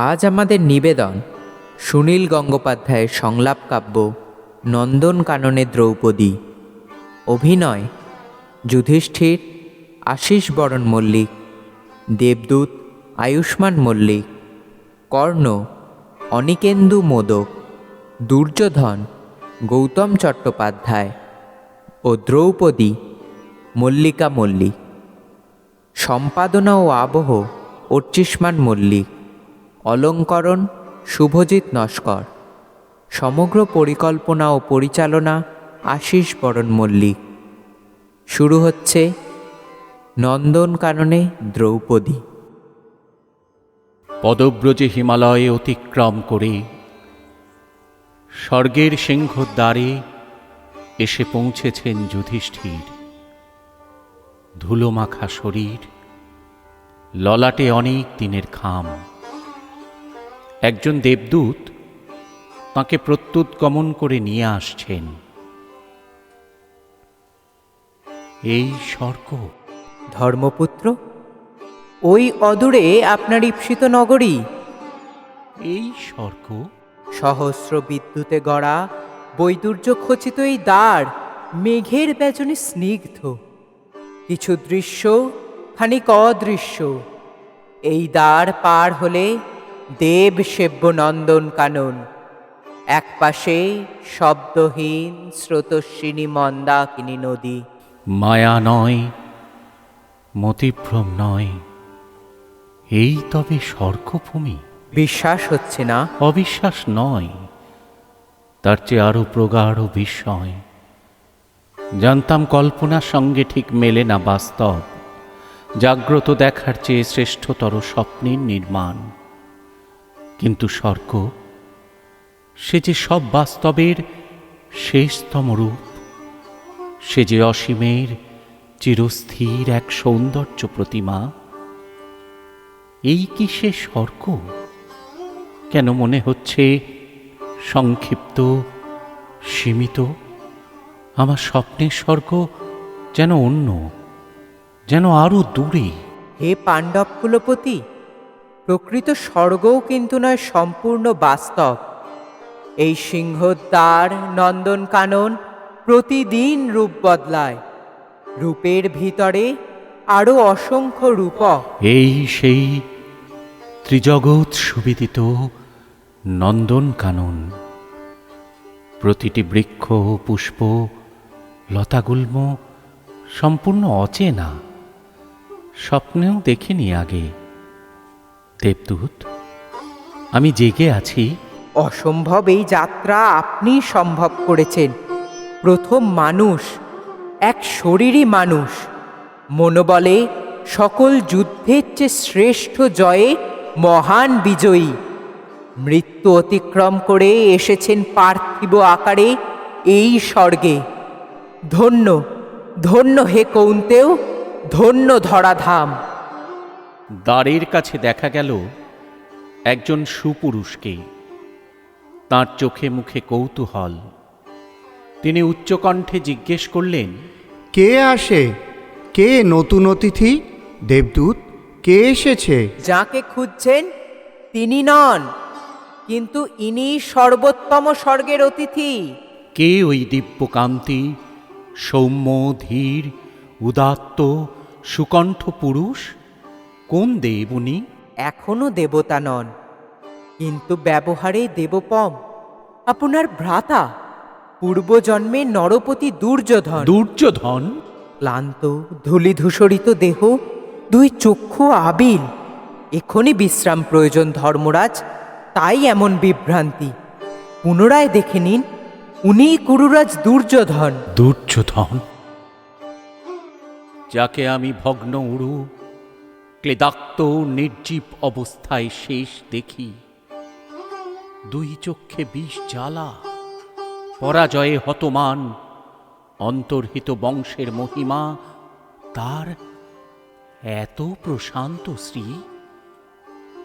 আজ আমাদের নিবেদন। সুনীল গঙ্গোপাধ্যায়ের সংলাপ কাব্য, নন্দন নন্দনকাননে দ্রৌপদী। অভিনয়, যুধিষ্ঠির, আশিস বরণ মল্লিক। দেবদূত, আয়ুষ্মান মল্লিক। কর্ণ, অনিকেন্দু মোদক। দুর্যোধন, গৌতম চট্টোপাধ্যায়। ও দ্রৌপদী, মল্লিকা মল্লিক। সম্পাদনা ও আবহ, অর্চিষ্মান মল্লিক। অলঙ্করণ, শুভজিৎ নস্কর। সমগ্র পরিকল্পনা ও পরিচালনা আশিস বরণ মল্লিক। শুরু হচ্ছে নন্দনকাননে দ্রৌপদী। পদব্রজে হিমালয়ে অতিক্রম করে স্বর্গের সিংহদ্বারে এসে পৌঁছেছেন যুধিষ্ঠির। ধুলোমাখা শরীর, ললাটে অনেক দিনের খাম। একজন দেবদূত তাকে প্রত্যুৎ গমন করে নিয়ে আসছেন। এই স্বর্গ। ধর্মপুত্র ওই অদূরে আপনার ঈপ্সিত নগরী। এই স্বর্গ। সহস্র বিদ্যুতে গড়া বৈদুর্য খচিত এই দ্বার মেঘের ব্যজনে স্নিগ্ধ। কিছু দৃশ্য খানিক অদৃশ্য। এই দ্বার পার হলে দেব সেব্য নন্দন কানন। এক পাশে শব্দহীন স্রোতস্বিনী মন্দাকিনী নদী। মায়া নয় মতিভ্রম নয় এই তবে স্বর্গভূমি। বিশ্বাস হচ্ছে না? অবিশ্বাস নয় তার চেয়ে আরও প্রগাঢ় বিস্ময়। জানতাম কল্পনার সঙ্গে ঠিক মেলে না বাস্তব জাগ্রত দেখার চেয়ে শ্রেষ্ঠতর স্বপ্নের নির্মাণ। কিন্তু স্বর্গ, সে যে সব বাস্তবের শেষতম রূপ, সে যে অসীমের চিরস্থির এক সৌন্দর্য প্রতিমা, এই কি সে স্বর্গ? কেন মনে হচ্ছে সংক্ষিপ্ত, সীমিত? আমার স্বপ্নের স্বর্গ যেন অন্য, যেন আরও দূরে। হে পাণ্ডব কুলপতি প্রকৃত স্বর্গও কিন্তু নয়, সম্পূর্ণ বাস্তব। এই সিংহদ্বার নন্দনকানন প্রতিদিন রূপ বদলায়। রূপের ভিতরে আরও অসংখ্য রূপক। এই সেই ত্রিজগৎ সুবিদিত নন্দন কানন। প্রতিটি বৃক্ষ, পুষ্প, লতাগুল্ম সম্পূর্ণ অচেনা। স্বপ্নেও দেখিনি আগে। দেবদূত আমি জেগে আছি। অসম্ভব এই যাত্রা আপনি সম্ভব করেছেন। প্রথম মানুষ, এক শরীরই মানুষ। মনোবলে সকল যুদ্ধের চেয়ে শ্রেষ্ঠ জয়ে মহান বিজয়ী। মৃত্যু অতিক্রম করে এসেছেন পার্থিব আকারে এই স্বর্গে। ধন্য ধন্য হে কৌন্তেও, ধন্য ধরাধাম। দ্বারের কাছে দেখা গেল একজন সুপুরুষকে। তার চোখে মুখে কৌতূহল। তিনি উচ্চকণ্ঠে জিজ্ঞেস করলেন কে আসে? কে নতুন অতিথি? দেবদূত কে এসেছে? যাকে খুঁজছেন তিনি নন কিন্তু ইনি সর্বোত্তম স্বর্গের অতিথি। কে ওই দিব্যকান্তি সৌম্য ধীর উদাত্ত সুকণ্ঠ পুরুষ? কোন দেব উনি? এখনও দেবতা নন। কিন্তু ব্যবহারে দেবপম। আপনার ভ্রাতা পূর্বজন্মে নরপতি দুর্যোধন। দুর্যোধন? ক্লান্ত ধূলিধূসরিত দেহ দুই চক্ষু আবিল। এখনই বিশ্রাম প্রয়োজন ধর্মরাজ তাই এমন বিভ্রান্তি। পুনরায় দেখে নিন উনিই কুরুরাজ দুর্যোধন। দুর্যোধন। যাকে আমি ভগ্ন উড়ু ক্লেদাক্ত নির্জীব অবস্থায় শেষ দেখি। দুই চক্ষে বিষ জ্বালা, পরাজয়ে হতমান, অন্তর্হিত বংশের মহিমা, তার এত প্রশান্ত শ্রী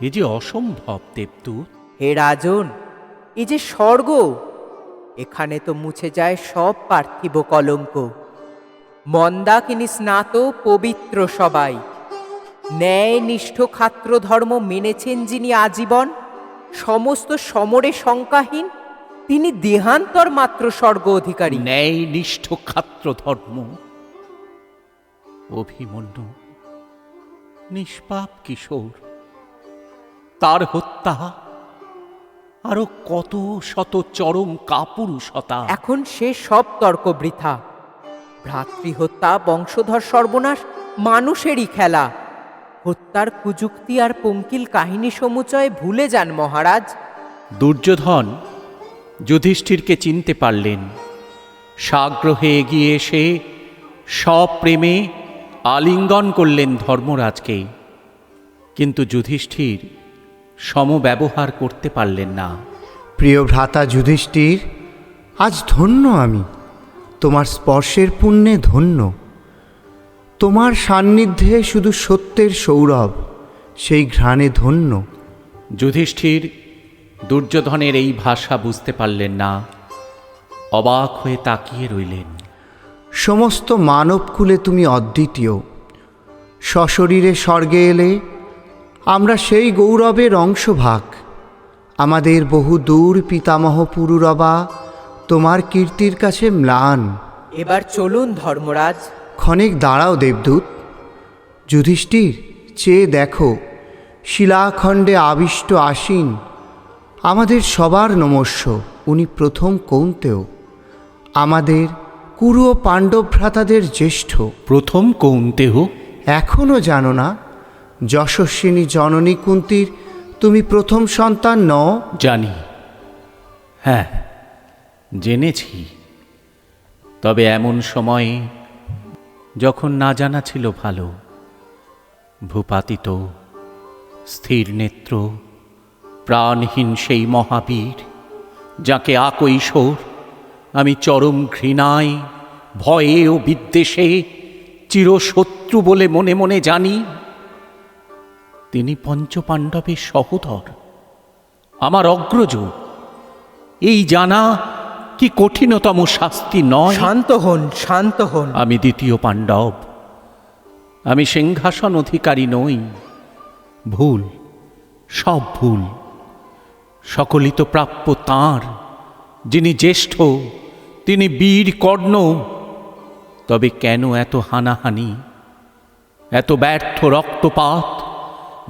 এ যে অসম্ভব দেবদূত। হে রাজন, এ যে স্বর্গ, এখানে তো মুছে যায় সব পার্থিব কলঙ্ক। মন্দাকিনী স্নাত পবিত্র সবাই। ন্যায় নিষ্ঠ খাত্র ধর্ম মেনেছেন যিনি আজীবন সমস্ত সমরে শঙ্কাহীন তিনি দেহান্তর মাত্র স্বর্গ অধিকারী। ন্যায় নিষ্ঠ খাত্র ধর্ম অভিমন্যু নিষ্পাপ কিশোর তার হত্যা আরও কত শত চরম কাপুরুষতা। এখন সে সব তর্ক বৃথা। ভ্রাতৃহত্যা বংশধর সর্বনাশ মানুষেরই খেলা। হত্যার কুযুক্তি আর পঙ্কিল কাহিনী সমুচয় ভুলে যান মহারাজ। দুর্যোধন যুধিষ্ঠিরকে চিনতে পারলেন। সাগ্রহে এগিয়ে এসে সপ্রেমে আলিঙ্গন করলেন ধর্মরাজকে। কিন্তু যুধিষ্ঠির সমব্যবহার করতে পারলেন না। প্রিয় ভ্রাতা যুধিষ্ঠির আজ ধন্য আমি। তোমার স্পর্শের পুণ্যে ধন্য। তোমার সান্নিধ্যে শুধু সত্যের সৌরভ সেই ঘ্রাণে ধন্য। যুধিষ্ঠির দুর্যোধনের এই ভাষা বুঝতে পারলেন না। অবাক হয়ে তাকিয়ে রইলেন। সমস্ত মানবকুলে তুমি অদ্বিতীয়। সশরীরে স্বর্গে এলে আমরা সেই গৌরবের অংশভাগ। আমাদের বহু দূর পিতামহ পুরুরবা তোমার কীর্তির কাছে ম্লান। এবার চলুন ধর্মরাজ ক্ষণিক দাঁড়াও দেবদূত। যুধিষ্ঠির চেয়ে দেখো শিলাখণ্ডে আবিষ্ট আসীন। আমাদের সবার নমস্য উনি প্রথম কৌন্তেও আমাদের কুরু ও পাণ্ডব ভ্রাতাদের জ্যেষ্ঠ। প্রথম কৌন্তেহ এখনও জানো না। যশস্বিনী জননী কুন্তির তুমি প্রথম সন্তান নও? জানি। হ্যাঁ জেনেছি। তবে এমন সময়ে যখন না জানা ছিল ভালো, ভূপাতিত, স্থির নেত্র, প্রাণহীন সেই মহাবীর, যাকে আকৈশোর আমি চরম ঘৃণায়, ভয়ে ও বিদ্বেষে চিরশত্রু বলে মনে মনে জানি, তিনি পঞ্চপাণ্ডবের সহোদর, আমার অগ্রজ। এই জানা কি কঠিনতম শাস্তি নয়? শান্ত হন শান্ত হন। আমি দ্বিতীয় পাণ্ডব। আমি সিংহাসন অধিকারী নই। ভুল সব ভুল। সকলই তো প্রাপ্য তাঁর যিনি জ্যেষ্ঠ তিনি বীর কর্ণ। তবে কেন এত হানাহানি? এত ব্যর্থ রক্তপাত?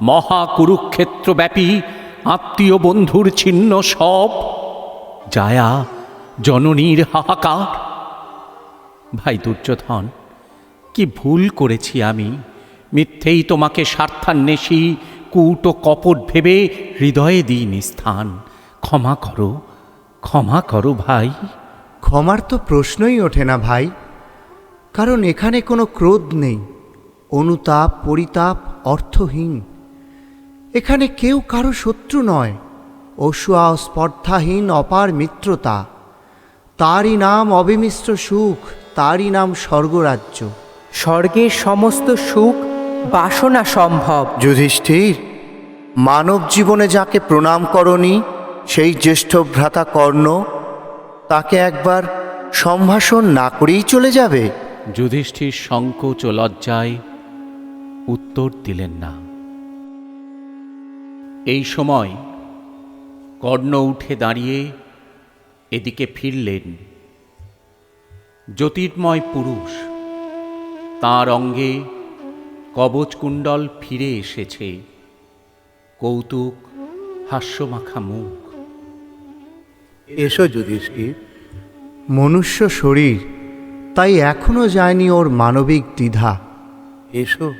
মহা কুরুক্ষেত্রব্যাপী আত্মীয় বন্ধুর ছিন্ন সব? জায়া জননীর হাহাকার। ভাই দুর্যোধন, কি ভুল করেছি আমি? মিথ্যেই তোমাকে স্বার্থান্বেষী কূট ও কপট ভেবে হৃদয়ে দিইনি স্থান। ক্ষমা করো ক্ষমা করো ভাই। ক্ষমার তো প্রশ্নই ওঠে না ভাই। কারণ এখানে কোনো ক্রোধ নেই, অনুতাপ, পরিতাপ, অর্থহীন। এখানে কেউ কারও শত্রু নয়, অসুয়া স্পর্ধাহীন অপার মিত্রতা। তারই নাম অবিমিশ্র সুখ তারই নাম স্বর্গরাজ্য। স্বর্গের সমস্ত সুখ বাসনা সম্ভব। যুধিষ্ঠির মানব জীবনে যাকে প্রণাম করনি সেই জ্যেষ্ঠ ভ্রাতা কর্ণ তাকে একবার সম্ভাষণ না করেই চলে যাবে। যুধিষ্ঠির সংকোচ ও লজ্জায় উত্তর দিলেন না। এই সময় কর্ণ উঠে দাঁড়িয়ে এদিকে ফিরলেন। জ্যোতির্ময় পুরুষ, তার অঙ্গে কবচকুণ্ডল ফিরে এসেছে। কৌতুক হাস্যমাখা মুখ। এসো যুধিষ্ঠির, মনুষ্য শরীর তাই এখনও যায়নি ওর মানবিক দ্বিধা। এসো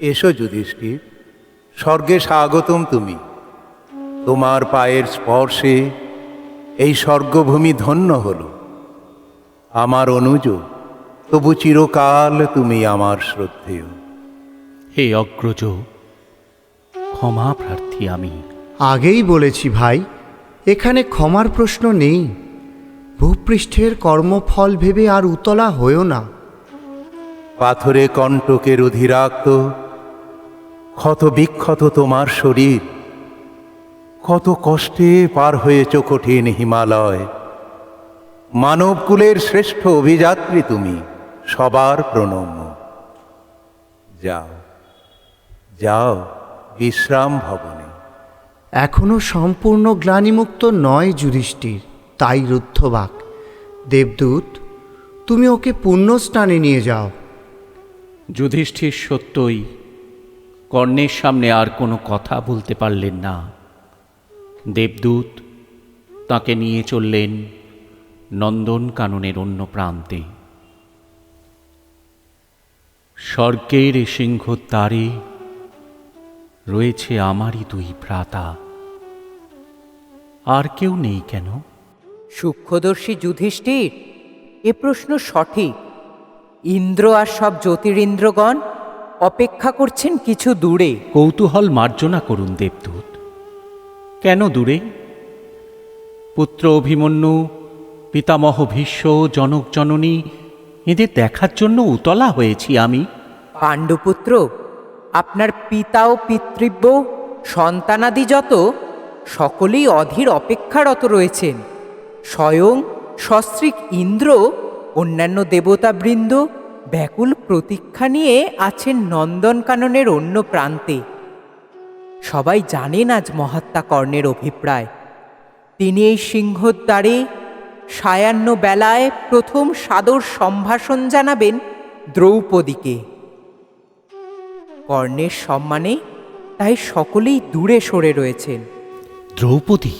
এসো যুধিষ্ঠির, স্বর্গে স্বাগতম তুমি। তোমার পায়ের স্পর্শে এই স্বর্গভূমি ধন্য হল। আমার অনুজ তবু চিরকাল তুমি আমার শ্রদ্ধেয়। হে অগ্রজ ক্ষমা প্রার্থী আমি। আগেই বলেছি ভাই এখানে ক্ষমার প্রশ্ন নেই। ভূপৃষ্ঠের কর্মফল ভেবে আর উতলা হয়েও না। পাথরে কণ্টকের অধিরাক্ত ক্ষত বিক্ষত তোমার শরীর কত কষ্টে পার হয়েছ কঠিন হিমালয়। মানবকুলের শ্রেষ্ঠ অভিযাত্রী তুমি সবার প্রণম্য। যাও যাও বিশ্রাম ভবনে। এখনও সম্পূর্ণ গ্লানিমুক্ত নয় যুধিষ্ঠির তাই রুদ্ধবাক। দেবদূত তুমি ওকে পুণ্য স্নানে নিয়ে যাও। যুধিষ্ঠির সত্যই কর্ণের সামনে আর কোনো কথা বলতে পারলেন না। দেবদূত তাকে নিয়ে চললেন নন্দন কাননের অন্য প্রান্তে। স্বর্গের সিংহর দ্বারে রয়েছে আমারই দুই ভ্রাতা। আর কেউ নেই কেন? সূক্ষ্মদর্শী যুধিষ্ঠির এ প্রশ্ন সঠিক। ইন্দ্র আর সব জ্যোতিরিন্দ্রগণ অপেক্ষা করছেন কিছু দূরে। কৌতূহল মার্জনা করুন দেবদূত। কেন দূরে? পুত্র অভিমন্যু, পিতামহ ভীষ্ম, জনক জননী, এদের দেখার জন্য উতলা হয়েছি আমি। পাণ্ডুপুত্র, আপনার পিতা ও পিতৃব্য, সন্তানাদি যত, সকলেই অধীর অপেক্ষারত রয়েছেন। স্বয়ং সস্ত্রীক ইন্দ্র, অন্যান্য দেবতাবৃন্দ, ব্যাকুল প্রতীক্ষা নিয়ে আছেন নন্দনকাননের অন্য প্রান্তে। সবাই জানেন আজ মহাত্মা কর্ণের অভিপ্রায়। তিনি এই সিংহদ্বারে সায়াহ্ন বেলায় প্রথম সাদর সম্ভাষণ জানাবেন দ্রৌপদীকে। কর্ণের সম্মানে তাই সকলেই দূরে সরে রয়েছেন। দ্রৌপদী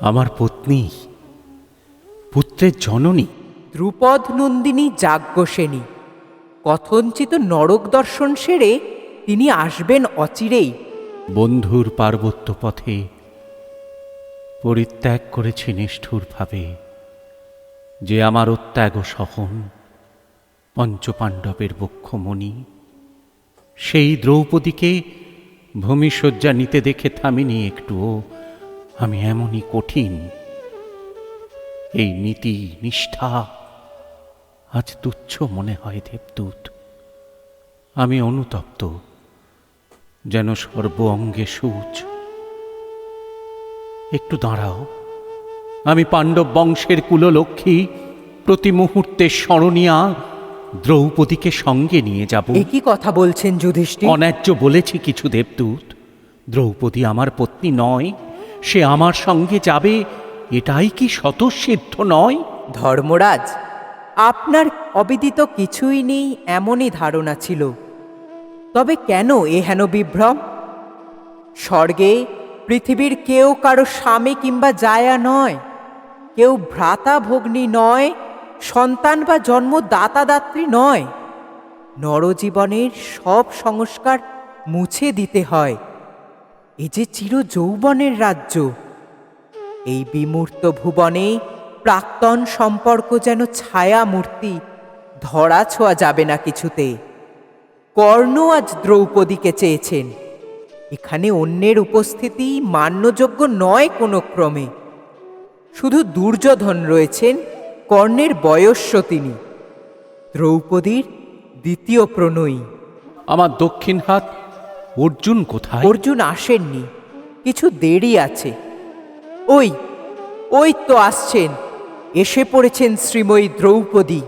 আমার পত্নী পুত্রের জননী। দ্রুপদ নন্দিনী যাজ্ঞসেনী কথঞ্চিত নরক দর্শন সেরে তিনি আসবেন অচিরেই। বন্ধুর পার্বত্য পথে পরিত্যাগ করেছি নিষ্ঠুরভাবে। যে আমার অত্যাগ সহন পঞ্চপাণ্ডবের বক্ষমণি, সেই দ্রৌপদীকে ভূমিশয্যা নিতে দেখে থামিনি একটুও আমি এমনই কঠিন। এই নীতি, নিষ্ঠা আজ তুচ্ছ মনে হয় দেবদূত। আমি অনুতপ্ত। যেন সর্ব অঙ্গে সূচ। একটু দাঁড়াও। আমি পাণ্ডব বংশের কুললক্ষ্মী প্রতি মুহূর্তে স্মরণীয়া দ্রৌপদীকে সঙ্গে নিয়ে যাব। একই কথা বলছেন যুধিষ্ঠির? অন্যায্য বলেছি কিছু দেবদূত। দ্রৌপদী আমার পত্নী নয় সে আমার সঙ্গে যাবে এটাই কি স্বতঃসিদ্ধ নয়? ধর্মরাজ আপনার অবিদিত কিছুই নেই এমনই ধারণা ছিল। তবে কেন এ হেন বিভ্রম? স্বর্গে পৃথিবীর কেউ কারও স্বামী কিংবা জায়া নয়। কেউ ভ্রাতা ভগ্নী নয়, সন্তান বা জন্মদাতা দাত্রী নয়। নরজীবনের সব সংস্কার মুছে দিতে হয়। এ যে চির যৌবনের রাজ্য। এই বিমূর্ত ভুবনে প্রাক্তন সম্পর্ক যেন ছায়া মূর্তি ধরা ছোঁয়া যাবে না কিছুতে। কর্ণ আজ দ্রৌপদীকে চেয়েছেন। এখানে অন্যের উপস্থিতি মান্যযোগ্য নয় কোনো ক্রমে। শুধু দুর্যোধন রয়েছেন কর্ণের বয়স্য তিনি। দ্রৌপদীর দ্বিতীয় প্রণয়ী। আমার দক্ষিণ হাত অর্জুন কোথায়? অর্জুন আসেননি কিছু দেরি আছে। ওই ওই তো আসছেন এসে পড়েছেন শ্রীময়ী দ্রৌপদী।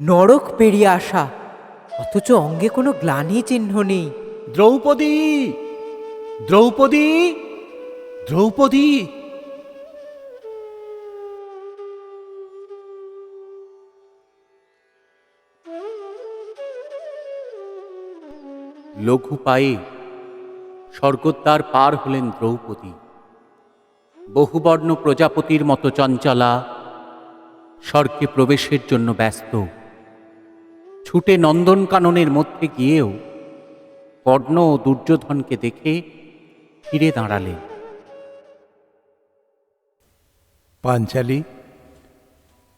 নরক পেরিয়ে আসা অথচ অঙ্গে কোনো গ্লানি চিহ্ন নেই। দ্রৌপদী! দ্রৌপদী! দ্রৌপদী! লঘু পায়ে স্বর্গদ্বার পার হলেন দ্রৌপদী। বহুবর্ণ প্রজাপতির মতো চঞ্চলা স্বর্গে প্রবেশের জন্য ব্যস্ত। ছুটে নন্দনকাননের মধ্যে গিয়েও কর্ণ ও দুর্যোধনকে দেখে ফিরে দাঁড়ালেন পাঞ্চালি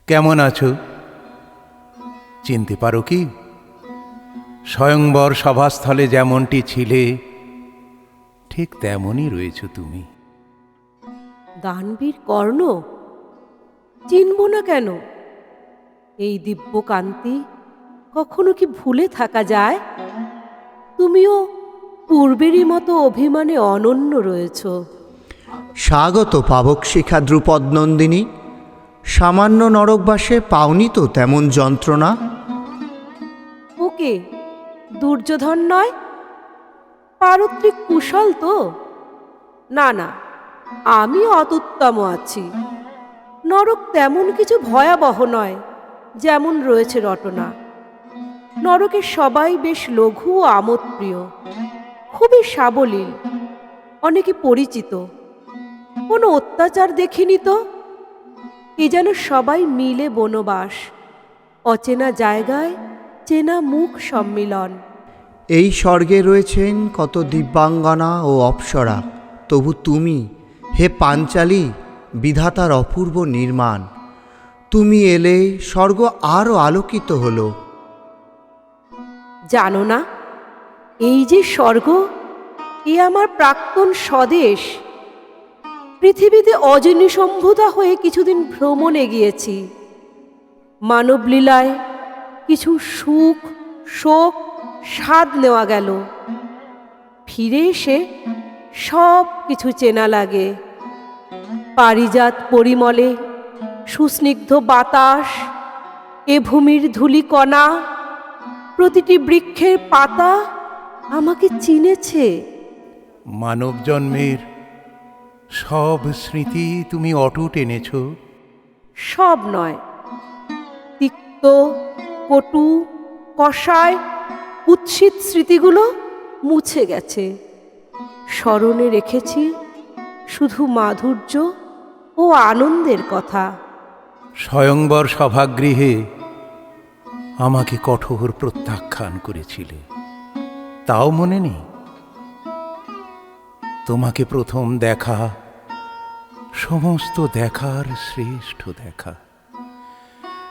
কেমন আছো? চিনতে পারো কি? স্বয়ংবর সভাস্থলে যেমনটি ছিলে ঠিক তেমনই রয়েছ তুমি। দানবীর কর্ণ? চিনব না কেন? এই দিব্য কান্তি কখনো কি ভুলে থাকা যায়? তুমিও পূর্বেরই মতো অভিমানে অনন্য রয়েছ। স্বাগত পাবক শিখা দ্রুপদ নন্দিনী। সামান্য নরকবাসে পাওনি তো তেমন যন্ত্রণা। ওকে দুর্যোধন নয়? পারত্রিক কুশল তো? না না আমি অতুত্তম আছি। নরক তেমন কিছু ভয়াবহ নয় যেমন রয়েছে রটনা। নরকে সবাই বেশ লঘু ও আমোদপ্রিয়। খুবই সাবলীল, অনেকে পরিচিত। কোনো অত্যাচার দেখিনি তো? এ যেন সবাই মিলে বনবাস, অচেনা জায়গায় চেনা মুখ সম্মিলন। এই স্বর্গে রয়েছেন কত দিব্যাঙ্গনা ও অপ্সরা, তবু তুমি হে পাঞ্চালী, বিধাতার অপূর্ব নির্মাণ। তুমি এলে স্বর্গ আরও আলোকিত হলো জানো না? এই যে স্বর্গ, এ আমার প্রাক্তন স্বদেশ। পৃথিবীতে অজনী সম্ভুতা হয়ে কিছুদিন ভ্রমণে গিয়েছি। মানবলীলায় কিছু সুখ, শোক, স্বাদ নেওয়া গেল। ফিরে এসে সব কিছু চেনা লাগে। পারিজাত পরিমলে, সুস্নিগ্ধ বাতাস, এ ভূমির ধূলিকণা প্রতিটি বৃক্ষের পাতা আমাকে চিনেছে। মানব জন্মের সব স্মৃতি তুমি অটুট এনেছ? সব নয়। তিক্ত কটু কষায় কুৎসিত স্মৃতিগুলো মুছে গেছে। স্মরণে রেখেছি শুধু মাধুর্য ও আনন্দের কথা। স্বয়ংবর সভাগৃহে আমাকে কঠোর প্রত্যাখ্যান করেছিলে। তাও মনে নেই? তোমাকে প্রথম দেখা, সমস্ত দেখার শ্রেষ্ঠ দেখা।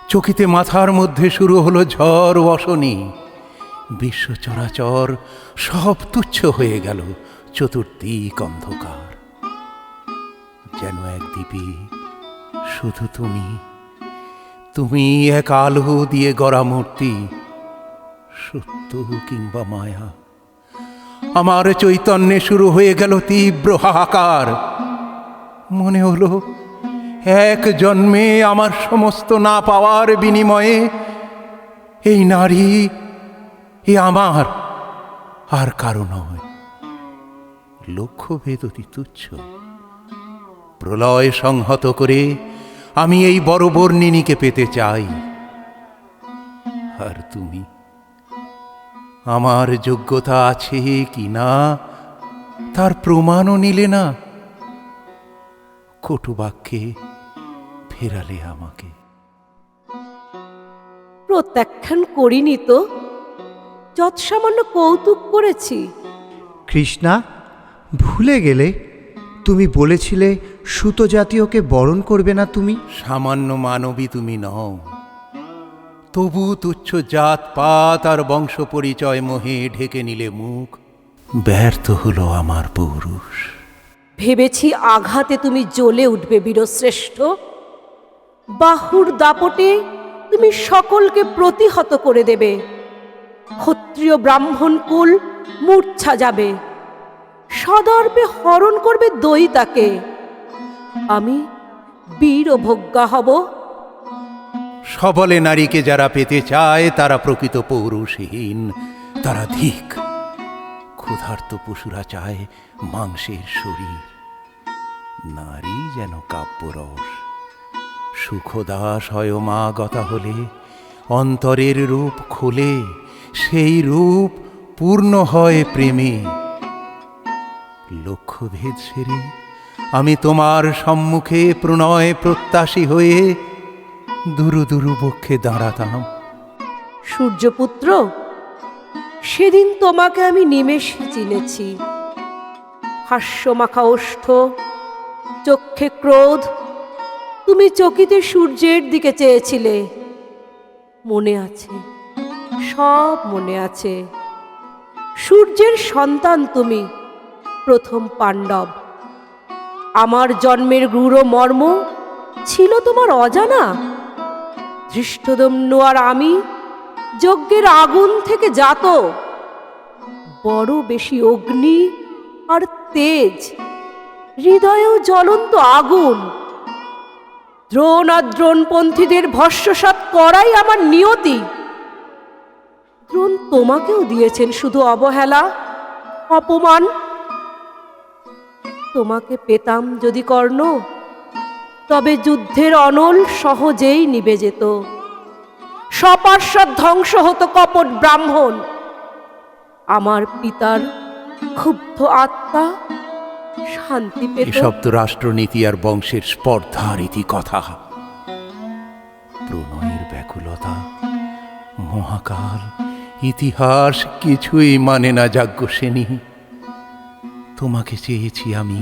চকিতে মাথার মধ্যে শুরু হলো ঝড় অশনি বিশ্ব চরাচর সব তুচ্ছ হয়ে গেল চতুর্দিক অন্ধকার। যেন এক দ্বীপে শুধু তুমি তুমি এক আলো দিয়ে গড়া মূর্তি, সত্য কিংবা মায়া। আমার চৈতন্যে শুরু হয়ে গেল তীব্র হাহাকার। মনে হলো, এক জন্মে আমার সমস্ত না পাওয়ার বিনিময়ে এই নারী এ আমার আর কারও নয়। লক্ষ্যভেদ অতি তুচ্ছ। প্রলয় সংহত করে আমি এই বড় বর্ণিনীকে পেতে চাই। আর তুমি? আমার যোগ্যতা আছে কি না? তার প্রমাণও নিলে না? কটু বাক্যে ফেরালে আমাকে। প্রত্যাখ্যান করিনি তো। যৎসামান্য কৌতুক করেছি। কৃষ্ণা ভুলে গেলে তুমি বলেছিলে সুতো জাতীয়কে বরণ করবে না তুমি? সামান্য মানবী তুমি নও। তবু তুচ্ছ জাত পাত আর বংশ পরিচয় মোহে ঢেকে নিলে মুখ। ব্যর্থ হলো আমার পৌরুষ। ভেবেছি আঘাতে তুমি জ্বলে উঠবে বীরশ্রেষ্ঠ। বাহুর দাপটে তুমি সকলকে প্রতিহত করে দেবে। ক্ষত্রিয় ব্রাহ্মণ কুল মূর্ছা যাবে। সদর্পে হরণ করবে দইতাকে আমি বীর ভোগ্যা হব। সবলে নারীকে যারা পেতে চায়, তারা প্রকৃত পৌরুষহীন। তারা ধিক, ক্ষুধার্ত পশুরা চায় মাংসের শরীর। নারী যেন কাব্যরস সুখদা স্বয়মা গতা হলে, অন্তরের রূপ খোলে, সেই রূপ পূর্ণ হয় প্রেমে। লক্ষ্যভেদ সেরে আমি তোমার সম্মুখে প্রণয় প্রত্যাশী হয়ে দুরু দুরু বক্ষে দাঁড়াতাম। সূর্যপুত্র, সেদিন তোমাকে আমি নিমেষে চিনেছি। হাস্যমাখা ওষ্ঠ, চক্ষে ক্রোধ, তুমি চকিতে সূর্যের দিকে চেয়েছিলে। মনে আছে, সব মনে আছে। সূর্যের সন্তান তুমি, প্রথম পাণ্ডব। আমার জন্মের গূঢ় মর্ম ছিল তোমার অজানা। ধৃষ্টদম্নু আর আমি যজ্ঞের আগুন থেকে জাত। বড় বেশি অগ্নি আর তেজ, হৃদয়েও জ্বলন্ত আগুন। দ্রোণ আর দ্রোণপন্থীদের ভস্যসাত করাই আমার নিয়তি। দ্রোণ তোমাকেও দিয়েছেন শুধু অবহেলা, অপমান তোমাকে পেতাম যদি কর্ণ, তবে যুদ্ধের অনল সহজেই নিবে যেত। সপার্শ্বদ ধ্বংস হতো কপট ব্রাহ্মণ। আমার পিতার ক্ষুব্ধ আত্মা শান্তি পেত। তো রাষ্ট্রনীতি আর বংশের স্পর্ধার ইতি কথা। প্রণয়ের ব্যাকুলতা, মহাকাল, ইতিহাস কিছুই মানে না, যাজ্ঞসেনী। তোমাকে চেয়েছি আমি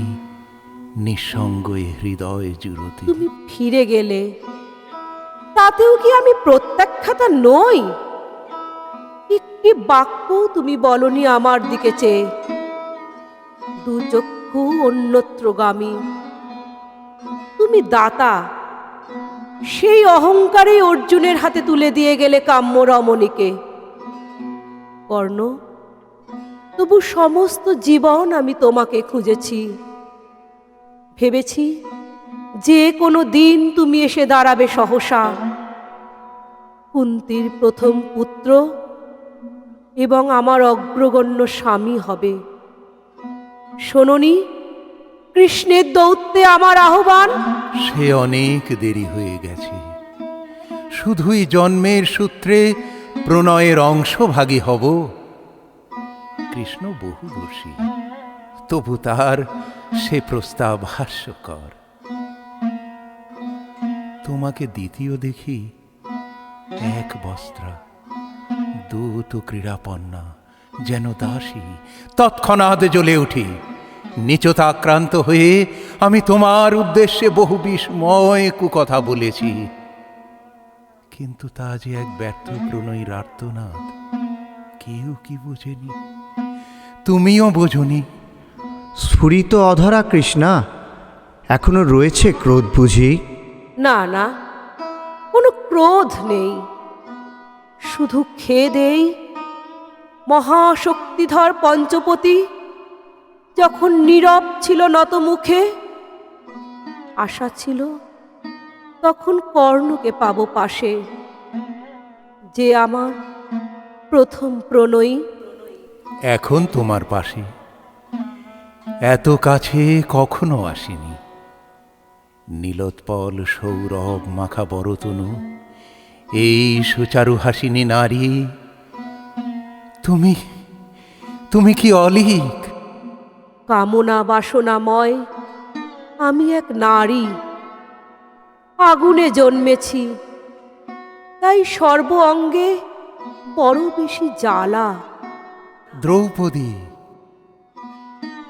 নিঃসঙ্গ হৃদয় জুড়তে। তুমি ফিরে গেলে, তাতেও কি আমি প্রত্যাখ্যাতা নই? একটি বাক্য তুমি বলনি আমার দিকে চেয়ে। দু চক্ষু অন্যত্রগামী। তুমি দাতা, সেই অহংকারেই অর্জুনের হাতে তুলে দিয়ে গেলে কাম্য রমণীকে। কর্ণ তবু সমস্ত জীবন আমি তোমাকে খুঁজেছি। ভেবেছি যে কোনো দিন তুমি এসে দাঁড়াবে সহসা। কুন্তির প্রথম পুত্র এবং আমার অগ্রগণ্য স্বামী হবে। শোননি, কৃষ্ণের দৌত্যে আমার আহ্বান। সে অনেক দেরি হয়ে গেছে। শুধুই জন্মের সূত্রে প্রণয়ের অংশভাগী হব। কৃষ্ণ বহুদর্শী তবু তার সে প্রস্তাব হাস্যকর। তোমাকে দ্বিতীয় দেখি এক বস্ত্রা, দূত ক্রীড়াপন্না, যেন দাসী। তৎক্ষণাৎ জ্বলে উঠি, নিচতা আক্রান্ত হয়ে আমি তোমার উদ্দেশ্যে বহু বিস্ময় কথা বলেছি। কিন্তু তা যে এক ব্যর্থ প্রণয়ীর আর্তনাদ কেউ কি বোঝেনি? তুমিও বোঝনি। স্ফুরিত অধরা কৃষ্ণা এখনও রয়েছে ক্রোধ বুঝি? না না কোনো ক্রোধ নেই। শুধু খেদেই মহাশক্তিধর পঞ্চপতি যখন নীরব ছিল নত মুখে আশা ছিল তখন কর্ণকে পাবো পাশে যে আমার প্রথম প্রণয়ী। এখন তোমার পাশে। এত কাছে কখনো আসিনি। নীলোৎপল, সৌরভ, মাখা বরতনু, এই সুচারু হাসিনী নারী, তুমি তুমি কি অলিক? কামনা বাসনাময়, আমি এক নারী। আগুনে জন্মেছি, তাই সর্ব অঙ্গে বড় বেশি জ্বালা। দ্রৌপদী।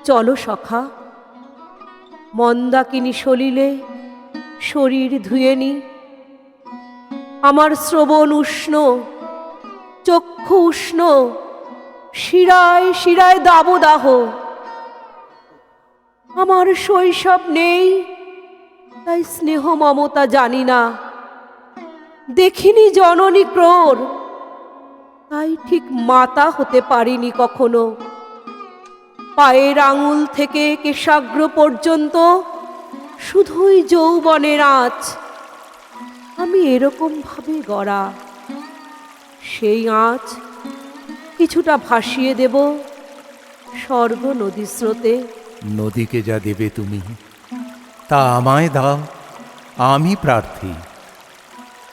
চলো সখা, মন্দাকিনী সলিলে শরীর ধুয়ে নি। আমার শ্রবণ উষ্ণ, চক্ষু উষ্ণ, শিরায় শিরায় দাবদাহ। আমার শৈশব নেই, তাই স্নেহ মমতা জানি না। দেখিনি জননী ক্রোর তাই ঠিক মাতা হতে পারিনি কখনো। পায়ের আঙুল থেকে কেশাগ্র পর্যন্ত শুধুই যৌবনের আঁচ। আমি এরকম ভাবে গড়া। সেই আঁচ কিছুটা ভাসিয়ে দেব স্বর্গ নদী স্রোতে। নদীকে যা দেবে তুমি, তা আমায় দাও। আমি প্রার্থী,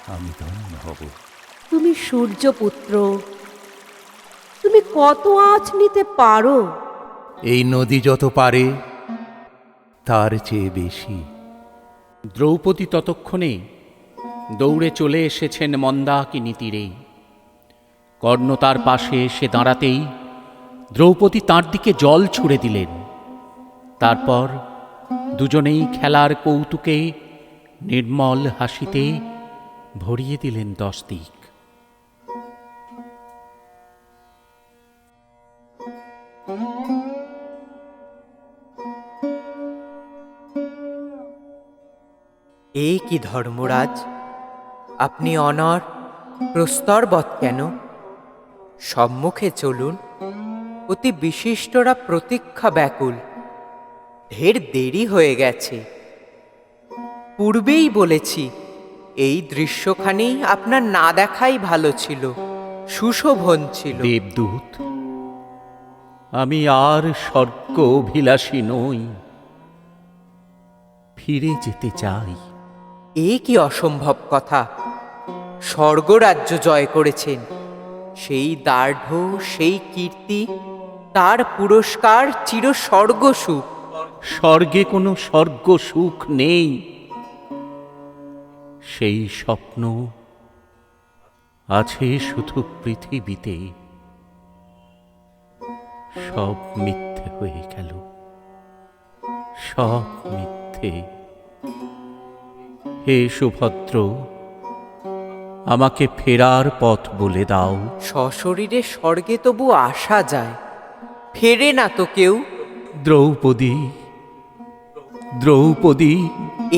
আমি ধন্য হব। তুমি সূর্যপুত্র তুমি কত আঁচ নিতে পারো? এই নদী যত পারে তার চেয়ে বেশি। দ্রৌপদী ততক্ষণে দৌড়ে চলে এসেছেন মন্দাকিনী তীরে। কর্ণ তার পাশে এসে দাঁড়াতেই দ্রৌপদী তার দিকে জল ছুড়ে দিলেন। তারপর দুজনেই খেলার কৌতুকে নির্মল হাসিতে ভরিয়ে দিলেন দশ দিক। এই কি ধর্মরাজ? আপনি অনর, প্রস্তরবৎ কেন? সম্মুখে চলুন, অতি বিশিষ্টরা প্রতীক্ষা ব্যাকুল। ঢের দেরি হয়ে গেছে। পূর্বেই বলেছি, এই দৃশ্যখানি আপনার না দেখাই ভালো ছিল, সুশোভন ছিল। দেবদূত, আমি আর স্বর্গ অভিলাষী নই। ফিরে যেতে চাই। এ কি অসম্ভব কথা? স্বর্গরাজ্য জয় করেছেন। সেই দার্ঢ্য, সেই কীর্তি, তার পুরস্কার চির স্বর্গ সুখ স্বর্গে কোনো স্বর্গ সুখ নেই। সেই স্বপ্ন আছে শুধু পৃথিবীতে। সব মিথ্যে হয়ে গেল। সব মিথ্যে। হে সুভদ্র আমাকে ফেরার পথ বলে দাও। সশরীরে স্বর্গে তবু আসা যায় ফেরে না তো কেউ। দ্রৌপদী দ্রৌপদী।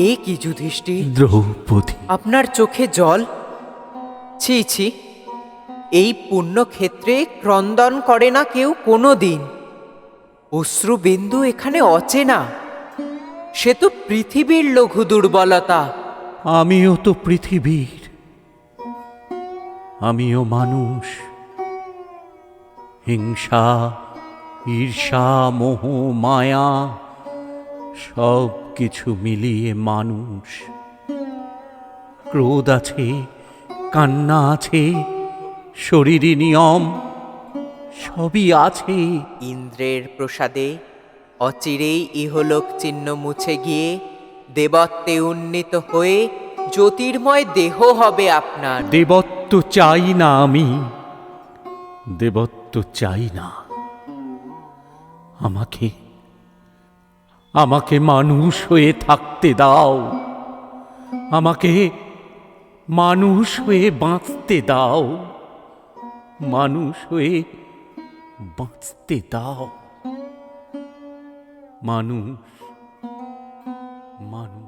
এ কি যুধিষ্ঠির দ্রৌপদী। আপনার চোখে জল? ছি ছি এই পুণ্যক্ষেত্রে ক্রন্দন করে না কেউ কোনো দিন অশ্রুবিন্দু এখানে অচেনা সে তো পৃথিবীর লঘু দুর্বলতা। আমিও তো পৃথিবীর। আমিও মানুষ। হিংসা, ঈর্ষা, মোহ, মায়া সব কিছু মিলিয়ে মানুষ। ক্রোধ আছে, কান্না আছে শরীরী নিয়ম, সবই আছে। ইন্দ্রের প্রসাদে অচিরেই ইহলোক চিহ্ন মুছে গিয়ে দেবত্বে উন্নীত হয়ে জ্যোতির্ময় দেহ হবে আপনার। দেবত্ব চাই না আমি। দেবত্ব চাই না। আমাকে আমাকে মানুষ হয়ে থাকতে দাও। আমাকে মানুষ হয়ে বাঁচতে দাও। মানুষ হয়ে বাঁচতে দাও। মানুষ মানুষ